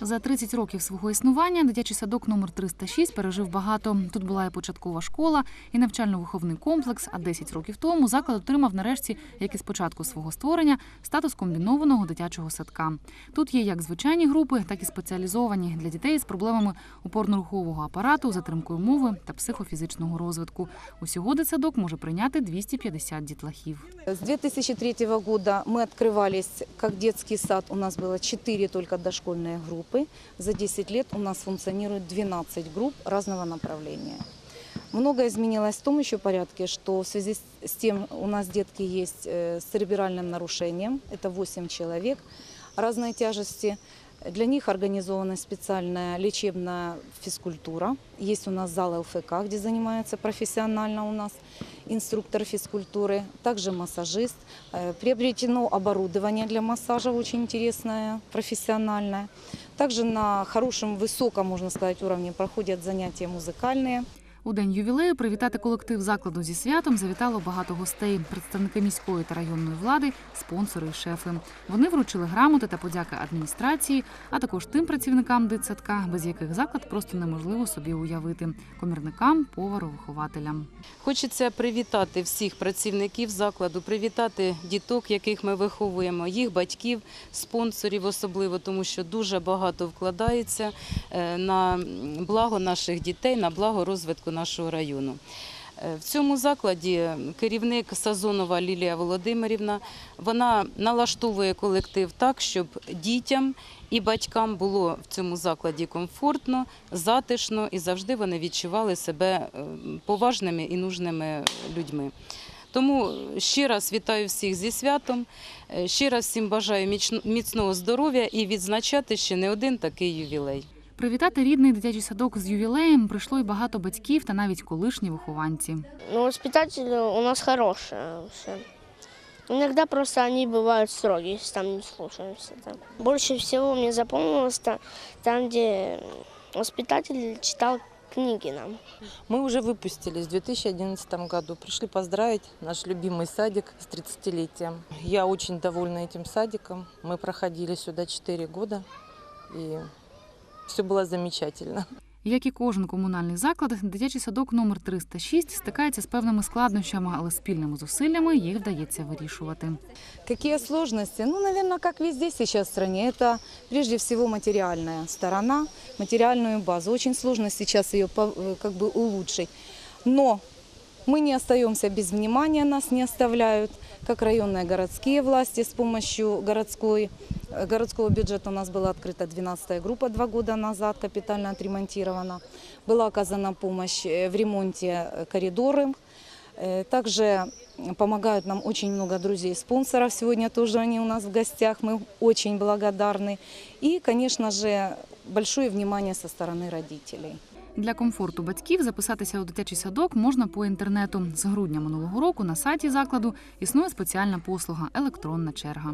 За 30 років свого існування дитячий садок номер 306 пережив багато. Тут була і початкова школа, і навчально-виховний комплекс. А 10 років тому заклад отримав нарешті, як і з початку свого створення, статус комбінованого дитячого садка. Тут є як звичайні групи, так і спеціалізовані для дітей з проблемами опорно-рухового апарату, затримкою мови та психофізичного розвитку. Усього дитсадок може прийняти 250 дітлахів. С 2003 года мы открывались как детский сад. У нас было 4 только дошкольные группы. За 10 лет у нас функционирует 12 групп разного направления. Многое изменилось в том еще порядке, что в связи с с тем у нас детки есть э, с церебральным нарушением, это 8 человек разной тяжести. Для них организована специальная лечебная физкультура. Есть у нас зал ЛФК, где занимаются профессионально у нас инструктор физкультуры, также массажист. Э, Приобретено оборудование для массажа очень интересное, профессиональное. Также на хорошем, высоком, можно сказать, уровне проходят занятия музыкальные. У день ювілею привітати колектив закладу зі святом завітало багато гостей, представники міської та районної влади, спонсори і шефи. Вони вручили грамоти та подяки адміністрації, а також тим працівникам дитсадка, без яких заклад просто неможливо собі уявити комірникам, повару, вихователям. Хочеться привітати всіх працівників закладу, привітати діток, яких ми виховуємо, їх батьків, спонсорів особливо, тому що дуже багато вкладається е, на благо наших дітей, на благо розвитку нашого району. Е, В цьому закладі керівник Сазонова Лілія Володимирівна вона налаштовує колектив так, щоб дітям і батькам було в цьому закладі комфортно, затишно і завжди вони відчували себе е, поважними і нужними людьми. Тому ще раз вітаю всіх зі святом. е, Ще раз всім бажаю міцного здоров'я і відзначати ще не один такий ювілей. Привітати рідний дитячий садок з ювілеєм прийшло й багато батьків та навіть колишні вихованці. Ну, воспитатели у нас хорошие все. Иногда просто они бывают строгие, если там не слушаемся. Там. Больше всего мне запомнилось та- там, где воспитатель читал книги нам. Мы уже выпустились в 2011 году. Пришли поздравить наш любимый садик с 30-летием. Я очень довольна этим садиком. Мы проходили сюда 4 года, и все было замечательно. Як і кожен комунальний заклад, дитячий садок номер 306 стикається з певними складнощами, але спільними зусиллями їх вдається вирішувати. Какие сложности? Ну, наверное, как везде сейчас в стране, это прежде всего материальная сторона, материальную базу. Очень сложно сейчас ее по- э, как бы улучшить. Но мы не остаемся без внимания, нас не оставляют, как районные городские власти с помощью городской, э, городского бюджета у нас была открыта 12 группа два года назад, капитально отремонтирована. Была оказана помощь э, в ремонте э, коридоры, Также помогают нам очень много друзей-спонсоров. Сегодня тоже они у нас в гостях. Мы очень благодарны. И, конечно же, большое внимание со стороны родителей. Для комфорту батьків записатися у дитячий садок можна по інтернету. З грудня минулого року на сайті закладу існує спеціальна послуга електронна черга.